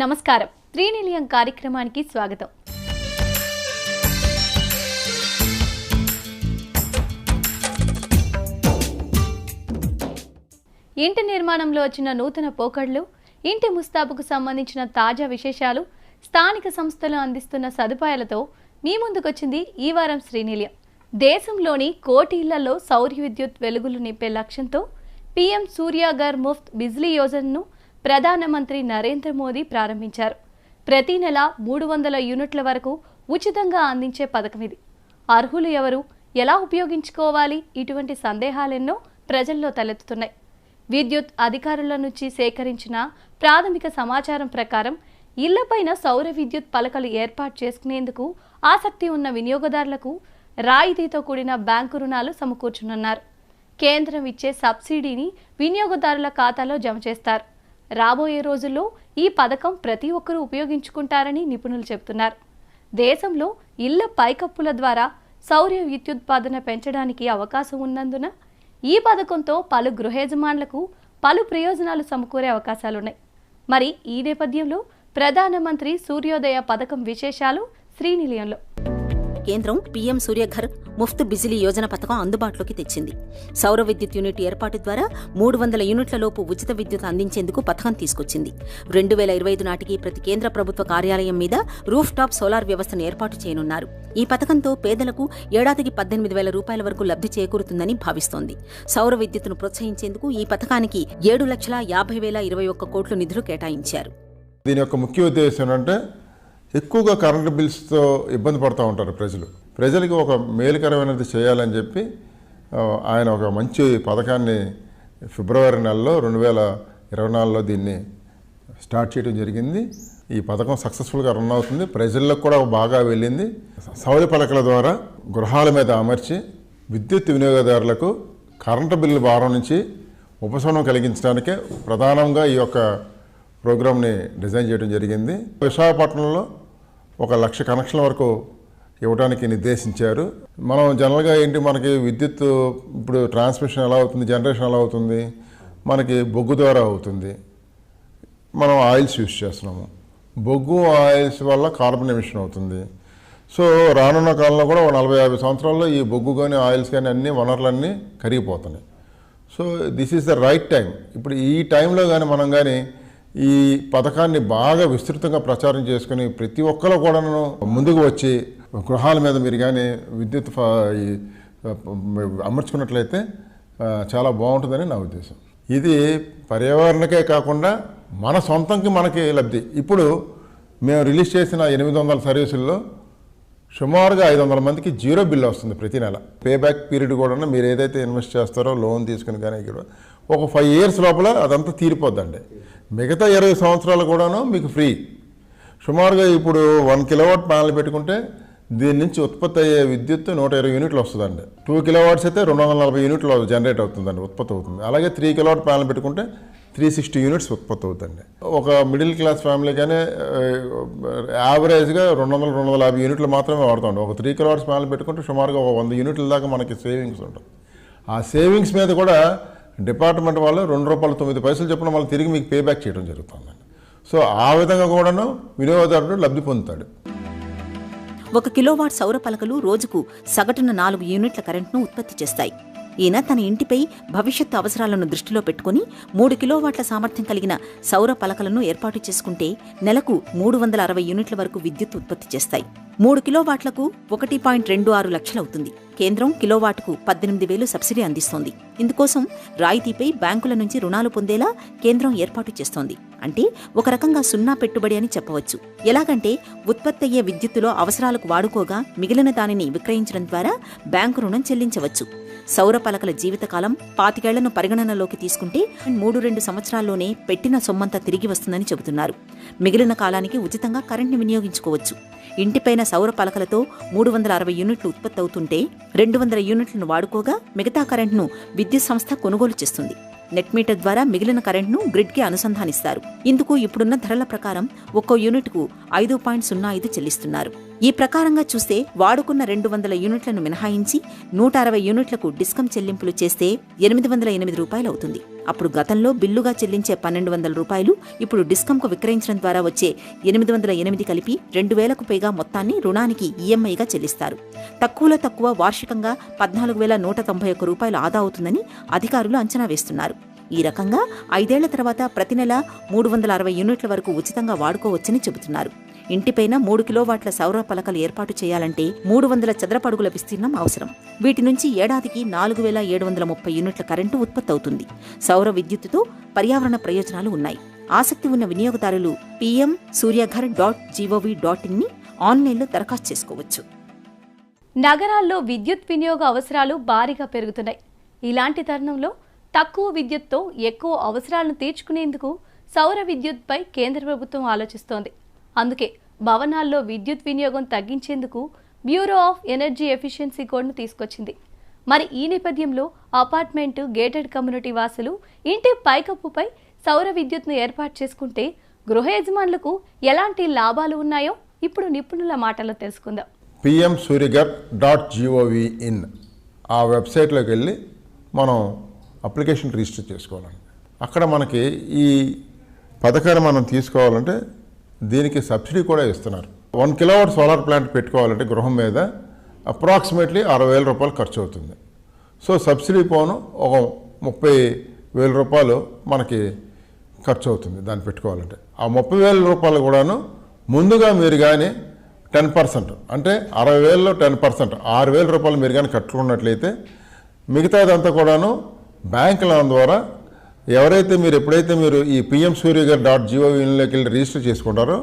నమస్కారం. త్రీనిలియం కార్యక్రమానికి స్వాగతం. ఇంటి నిర్మాణంలో వచ్చిన నూతన పోకడ్లు ఇంటి ముస్తాబుకు సంబంధించిన తాజా విశేషాలు స్థానిక సంస్థలు అందిస్తున్న సదుపాయాలతో మీ ముందుకొచ్చింది ఈ వారం శ్రీనిలయం. దేశంలోని కోటి ఇళ్ళలో సౌర విద్యుత్ వెలుగులు నింపే లక్ష్యంతో పీఎం సూర్యాగర్ ముఫ్త్ బిజ్లీ యోజనను ప్రధానమంత్రి నరేంద్ర మోదీ ప్రారంభించారు. ప్రతి నెల మూడు వందల యూనిట్ల వరకు ఉచితంగా అందించే పథకం ఇది. అర్హులు ఎవరు ఎలా ఉపయోగించుకోవాలి ఇటువంటి సందేహాలెన్నో ప్రజల్లో తలెత్తుతున్నాయి. విద్యుత్ అధికారుల నుంచి సేకరించిన ప్రాథమిక సమాచారం ప్రకారం ఇళ్ళపైన సౌర విద్యుత్ పలకలు ఏర్పాటు చేసుకునేందుకు ఆసక్తి ఉన్న వినియోగదారులకు రాయితీతో కూడిన బ్యాంకు రుణాలు సమకూర్చనున్నారు. కేంద్రం ఇచ్చే సబ్సిడీని వినియోగదారుల ఖాతాలో జమ చేస్తారు. రాబోయే రోజుల్లో ఈ పథకం ప్రతి ఒక్కరూ ఉపయోగించుకుంటారని నిపుణులు చెబుతున్నారు. దేశంలో ఇళ్ళ పైకప్పుల ద్వారా సౌర విద్యుత్పాదన పెంచడానికి అవకాశం ఉన్నందున ఈ పథకంతో పలు గృహయజమానులకు పలు ప్రయోజనాలు సమకూరే అవకాశాలున్నాయి. మరి ఈ నేపథ్యంలో ప్రధానమంత్రి సూర్యోదయ పథకం విశేషాలు శ్రీనిలయంలో. కేంద్రం పీఎం సూర్యఘర్ ముఫ్త్ బిజిలీ యోజన పథకం అందుబాటులోకి తెచ్చింది. సౌర విద్యుత్ యూనిట్ ఏర్పాటు ద్వారా మూడు వందల యూనిట్లలోపు ఉచిత విద్యుత్ అందించేందుకు పథకం తీసుకొచ్చింది. రెండు వేల ఇరవై ఐదు నాటికి ప్రతి కేంద్ర ప్రభుత్వ కార్యాలయం మీద రూఫ్ టాప్ సోలార్ వ్యవస్థను ఏర్పాటు చేయనున్నారు. ఈ పథకంతో పేదలకు ఏడాదికి పద్దెనిమిది వేల రూపాయల వరకు లబ్ధి చేకూరుతుందని భావిస్తోంది. సౌర విద్యుత్తును ప్రోత్సహించేందుకు ఈ పథకానికి ఏడు లక్షల యాభై వేల ఇరవై ఒక్క కోట్లు నిధులు కేటాయించారు. దీని యొక్క ముఖ్య ఉద్దేశం ఏంటంటే ఎక్కువగా కరెంటు బిల్స్తో ఇబ్బంది పడుతూ ఉంటారు ప్రజలు. ప్రజలకి ఒక మేలుకరమైనది చేయాలని చెప్పి ఆయన ఒక మంచి పథకాన్ని ఫిబ్రవరి నెలలో రెండు వేల ఇరవై నాలుగులో దీన్ని స్టార్ట్ చేయడం జరిగింది. ఈ పథకం సక్సెస్ఫుల్గా రన్ అవుతుంది. ప్రజలకు కూడా బాగా వెళ్ళింది. సౌర పలకల ద్వారా గృహాల మీద అమర్చి విద్యుత్ వినియోగదారులకు కరెంటు బిల్లు భారం నుంచి ఉపశమనం కలిగించడానికే ప్రధానంగా ఈ యొక్క ప్రోగ్రామ్ని డిజైన్ చేయడం జరిగింది. విశాఖపట్నంలో ఒక లక్ష కనెక్షన్ల వరకు ఇవ్వడానికి నిర్దేశించారు. మనం జనరల్గా ఏంటి మనకి విద్యుత్ ఇప్పుడు ట్రాన్స్మిషన్ ఎలా అవుతుంది జనరేషన్ ఎలా అవుతుంది మనకి బొగ్గు ద్వారా అవుతుంది. మనం ఆయిల్స్ యూస్ చేస్తున్నాము. బొగ్గు ఆయిల్స్ వల్ల కార్బన్ ఎమిషన్ అవుతుంది. సో రానున్న కాలంలో కూడా ఒక నలభై యాభై సంవత్సరాల్లో ఈ బొగ్గు కానీ ఆయిల్స్ కానీ అన్ని వనరులన్నీ కరిగిపోతున్నాయి. So this is the right time ఇప్పుడు ఈ టైంలో కానీ మనం కానీ ఈ పథకాన్ని బాగా విస్తృతంగా ప్రచారం చేసుకుని ప్రతి ఒక్కరు కూడాను ముందుకు వచ్చి గృహాల మీద మీరు కానీ విద్యుత్ అమర్చుకున్నట్లయితే చాలా బాగుంటుందని నా ఉద్దేశం. ఇది పర్యావరణకే కాకుండా మన సొంతంకి మనకి లబ్ధి. ఇప్పుడు మేము రిలీజ్ చేసిన ఎనిమిది వందల సర్వీసుల్లో సుమారుగా ఐదు వందల మందికి జీరో బిల్ వస్తుంది ప్రతి నెల. పే బ్యాక్ పీరియడ్ కూడా మీరు ఏదైతే ఇన్వెస్ట్ చేస్తారో లోన్ తీసుకుని కానీ ఇక్కడ ఒక ఫైవ్ ఇయర్స్ లోపల అదంతా తీరిపోద్దండి. మిగతా ఇరవై సంవత్సరాలు కూడాను మీకు ఫ్రీ. సుమారుగా ఇప్పుడు వన్ కిలోవాట్ ప్యానల్ పెట్టుకుంటే దీని నుంచి ఉత్పత్తి అయ్యే విద్యుత్ నూట ఇరవై యూనిట్లు వస్తుందండి. టూ కిలోవాట్స్ అయితే రెండు వందల నలభై యూనిట్లు జనరేట్ అవుతుందండి ఉత్పత్తి అవుతుంది. అలాగే త్రీ కిలోవాట్ ప్యానల్ పెట్టుకుంటే త్రీ సిక్స్టీ యూనిట్స్ ఉత్పత్తి అవుతుంది ఒక మిడిల్ క్లాస్ ఫ్యామిలీ కానీ యావరేజ్గా రెండు వందల రెండు వందల యాభై యూనిట్లు మాత్రమే వాడుతాం ఒక త్రీ కిలోవాట్స్ ప్యానల్ పెట్టుకుంటే సుమారుగా ఒక వంద యూనిట్ల దాకా మనకి సేవింగ్స్ ఉంటుంది ఆ సేవింగ్స్ మీద కూడా డిపార్ట్మెంట్ వాళ్ళు రెండు రూపాయలు తొమ్మిది పైసలు చెప్పిన వాళ్ళు తిరిగి మీకు పే బ్యాక్ చేయడం జరుగుతుందండి సో ఆ విధంగా కూడాను వినియోగదారుడు లబ్ధి పొందుతాడు. ఒక కిలోవాట్ సౌర పలకలు రోజుకు సగటున నాలుగు యూనిట్ల కరెంట్ను ఉత్పత్తి చేస్తాయి. ఈయన తన ఇంటిపై భవిష్యత్తు అవసరాలను దృష్టిలో పెట్టుకుని మూడు కిలోవాట్ల సామర్థ్యం కలిగిన సౌర పలకలను ఏర్పాటు చేసుకుంటే నెలకు మూడు వందల అరవై యూనిట్ల వరకు విద్యుత్ ఉత్పత్తి చేస్తాయి. మూడు కిలోవాట్లకు ఒకటి పాయింట్ రెండు ఆరు లక్షలవుతుంది కేంద్రం కిలోవాట్కు పద్దెనిమిది వేలు సబ్సిడీ అందిస్తోంది. ఇందుకోసం రాయితీపై బ్యాంకుల నుంచి రుణాలు పొందేలా కేంద్రం ఏర్పాటు చేస్తోంది. అంటే ఒక రకంగా సున్నా పెట్టుబడి అని చెప్పవచ్చు. ఎలాగంటే ఉత్పత్తి అయ్యే విద్యుత్తులో అవసరాలకు వాడుకోగా మిగిలిన దానిని విక్రయించడం ద్వారా బ్యాంకు రుణం చెల్లించవచ్చు. సౌర పలకల జీవితకాలం పాతికేళ్ళను పరిగణనలోకి తీసుకుంటే మూడు రెండు సంవత్సరాల్లోనే పెట్టిన సొమ్మంతా తిరిగి వస్తుందని చెబుతున్నారు. మిగిలిన కాలానికి ఉచితంగా కరెంట్ని వినియోగించుకోవచ్చు. ఇంటిపైన సౌర పలకలతో మూడు వందల అరవై యూనిట్లు ఉత్పత్తి అవుతుంటే రెండు వందల యూనిట్లను వాడుకోగా మిగతా కరెంట్ను విద్యుత్ సంస్థ కొనుగోలు చేస్తుంది. నెట్ మీటర్ ద్వారా మిగిలిన కరెంట్ను గ్రిడ్కి అనుసంధానిస్తారు. ఇందుకు ఇప్పుడున్న ధరల ప్రకారం ఒక్కో యూనిట్కు ఐదు పాయింట్ సున్నా ఐదు చెల్లిస్తున్నారు. ఈ ప్రకారంగా చూస్తే వాడుకున్న రెండు వందల యూనిట్లను మినహాయించి నూట అరవై యూనిట్లకు డిస్కం చెల్లింపులు చేస్తే ఎనిమిది వందల ఎనిమిది రూపాయలు అవుతుంది. అప్పుడు గతంలో బిల్లుగా చెల్లించే పన్నెండు వందల రూపాయలు ఇప్పుడు డిస్కంకు విక్రయించడం ద్వారా వచ్చే ఎనిమిది వందల ఎనిమిది కలిపి రెండు వేలకు పైగా మొత్తాన్ని రుణానికి ఈఎంఐగా చెల్లిస్తారు. తక్కువలో తక్కువ వార్షికంగా పద్నాలుగు వేల నూట తొంభై ఒక్క రూపాయలు ఆదా అవుతుందని అధికారులు అంచనా వేస్తున్నారు. ఈ రకంగా ఐదేళ్ళ తర్వాత ప్రతి నెల మూడు వందల అరవై యూనిట్ల వరకు ఉచితంగా వాడుకోవచ్చని చెబుతున్నారు. ఇంటిపైన మూడు కిలోవాట్ల సౌర పలకలు ఏర్పాటు చేయాలంటే మూడు వందల చదరపడుగుల విస్తీర్ణం అవసరం. వీటి నుంచి ఏడాదికి నాలుగు వేల ఏడు వందల ముప్పై యూనిట్ల కరెంటు ఉత్పత్తి అవుతుంది సౌర విద్యుత్తుతో పర్యావరణ ప్రయోజనాలు ఉన్నాయి. ఆసక్తి ఉన్న వినియోగదారులు PM Suryaghar dot GOV dot ఇన్ని ఆన్లైన్లో దరఖాస్తు చేసుకోవచ్చు. నగరాల్లో విద్యుత్ వినియోగ అవసరాలు భారీగా పెరుగుతున్నాయి. ఇలాంటి తరుణంలో తక్కువ విద్యుత్తో ఎక్కువ అవసరాలను తీర్చుకునేందుకు సౌర విద్యుత్పై కేంద్ర ప్రభుత్వం ఆలోచిస్తోంది. అందుకే భవనాల్లో విద్యుత్ వినియోగం తగ్గించేందుకు బ్యూరో ఆఫ్ ఎనర్జీ ఎఫిషియన్సీ కోడ్ను తీసుకొచ్చింది. మరి ఈ నేపథ్యంలో అపార్ట్మెంట్ గేటెడ్ కమ్యూనిటీ వాసులు ఇంటి పైకప్పుపై సౌర విద్యుత్ను ఏర్పాటు చేసుకుంటే గృహ యజమానులకు ఎలాంటి లాభాలు ఉన్నాయో ఇప్పుడు నిపుణుల మాటలో తెలుసుకుందాం. PM Suryaghar dot GOV in ఆ వెబ్సైట్లోకి వెళ్ళి మనం అప్లికేషన్ రిజిస్టర్ చేసుకోవాలండి. అక్కడ మనకి ఈ పథకాన్ని మనం తీసుకోవాలంటే దీనికి సబ్సిడీ కూడా ఇస్తున్నారు. వన్ కిలోవాట్ సోలార్ ప్లాంట్ పెట్టుకోవాలంటే గృహం మీద అప్రాక్సిమేట్లీ అరవై వేల రూపాయలు ఖర్చు అవుతుంది. సో సబ్సిడీ పోను ఒక ముప్పై వేల రూపాయలు మనకి ఖర్చు అవుతుంది దాన్ని పెట్టుకోవాలంటే. ఆ ముప్పై వేల రూపాయలు కూడాను ముందుగా మీరు కానీ టెన్ పర్సెంట్ అంటే అరవై వేలలో టెన్ పర్సెంట్ ఆరు వేల రూపాయలు మీరు కానీ కట్టుకున్నట్లయితే మిగతాదంతా కూడాను బ్యాంక్ లోన్ ద్వారా ఎవరైతే మీరు ఎప్పుడైతే మీరు ఈ పిఎం సూర్య గారు డాట్ జిఓ ఇన్లోకి వెళ్ళి రిజిస్టర్ చేసుకుంటారో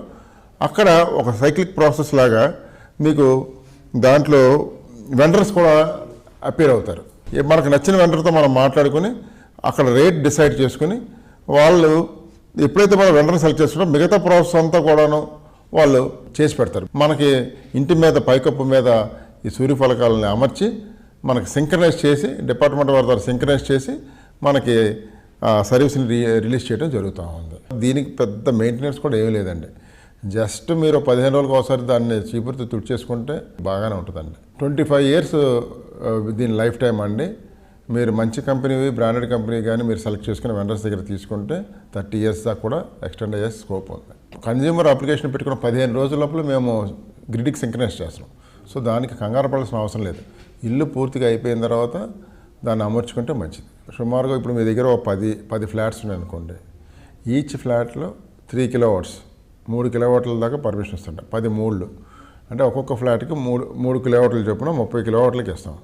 అక్కడ ఒక సైక్లిక్ ప్రాసెస్ లాగా మీకు దాంట్లో వెండర్స్ కూడా అపేర్ అవుతారు. మనకు నచ్చిన వెండర్తో మనం మాట్లాడుకుని అక్కడ రేట్ డిసైడ్ చేసుకుని వాళ్ళు ఎప్పుడైతే మనం వెండర్ సెలెక్ట్ చేసుకుంటాం మిగతా ప్రాసెస్ అంతా కూడాను వాళ్ళు చేసి పెడతారు. మనకి ఇంటి మీద పైకప్పు మీద ఈ సూర్య ఫలకాలని అమర్చి మనకి సింక్రనైజ్ చేసి డిపార్ట్మెంట్ వారి ద్వారా సింక్రనైజ్ చేసి మనకి సర్వీస్ని రి రిలీజ్ చేయడం జరుగుతూ ఉంది. దీనికి పెద్ద మెయింటెనెన్స్ కూడా ఏమీ లేదండి. జస్ట్ మీరు పదిహేను రోజులకు ఒకసారి దాన్ని చీపురుతో తుడిచేసుకుంటే బాగానే ఉంటుందండి. ట్వంటీ ఫైవ్ ఇయర్స్ దీని లైఫ్ టైం అండి. మీరు మంచి కంపెనీ బ్రాండెడ్ కంపెనీ కానీ మీరు సెలెక్ట్ చేసుకుని వెండర్స్ దగ్గర తీసుకుంటే థర్టీ ఇయర్స్ దాకా కూడా ఎక్స్టెండ్ అయ్యే స్కోప్ ఉంది. కన్జ్యూమర్ అప్లికేషన్ పెట్టుకున్న పదిహేను రోజుల లోపల మేము గ్రిడ్కి సింక్రనైజ్ చేస్తున్నాం. సో దానికి కంగారు పడాల్సిన అవసరం లేదు. ఇల్లు పూర్తిగా అయిపోయిన తర్వాత దాన్ని అమర్చుకుంటే మంచిది. సుమారుగా ఇప్పుడు మీ దగ్గర ఒక పది పది ఫ్లాట్స్ ఉన్నాయి అనుకోండి ఈచ్ ఫ్లాట్లో త్రీ కిలోవాట్స్ మూడు కిలోవాట్ల దాకా పర్మిషన్ ఇస్తుంటాం పది మూడు అంటే ఒక్కొక్క ఫ్లాట్కి మూడు మూడు కిలోవాట్లు చొప్పున ముప్పై కిలోవాట్లకి ఇస్తాం.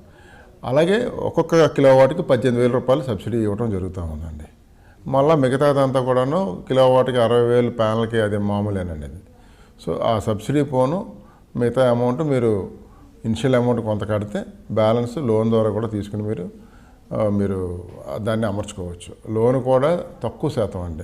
అలాగే ఒక్కొక్క కిలోవాట్కి పద్దెనిమిది వేల రూపాయలు సబ్సిడీ ఇవ్వడం జరుగుతూ ఉందండి. మళ్ళీ మిగతాదంతా కూడాను కిలోవాట్కి అరవై వేలు ప్యానల్కి అది మామూలేనండి అది సో ఆ సబ్సిడీ పోను మిగతా అమౌంట్ మీరు ఇనిషియల్ అమౌంట్ కొంత కడితే బ్యాలెన్స్ లోన్ ద్వారా కూడా తీసుకుని మీరు మీరు దాన్ని అమర్చుకోవచ్చు. లోన్ కూడా తక్కువ శాతం అండి.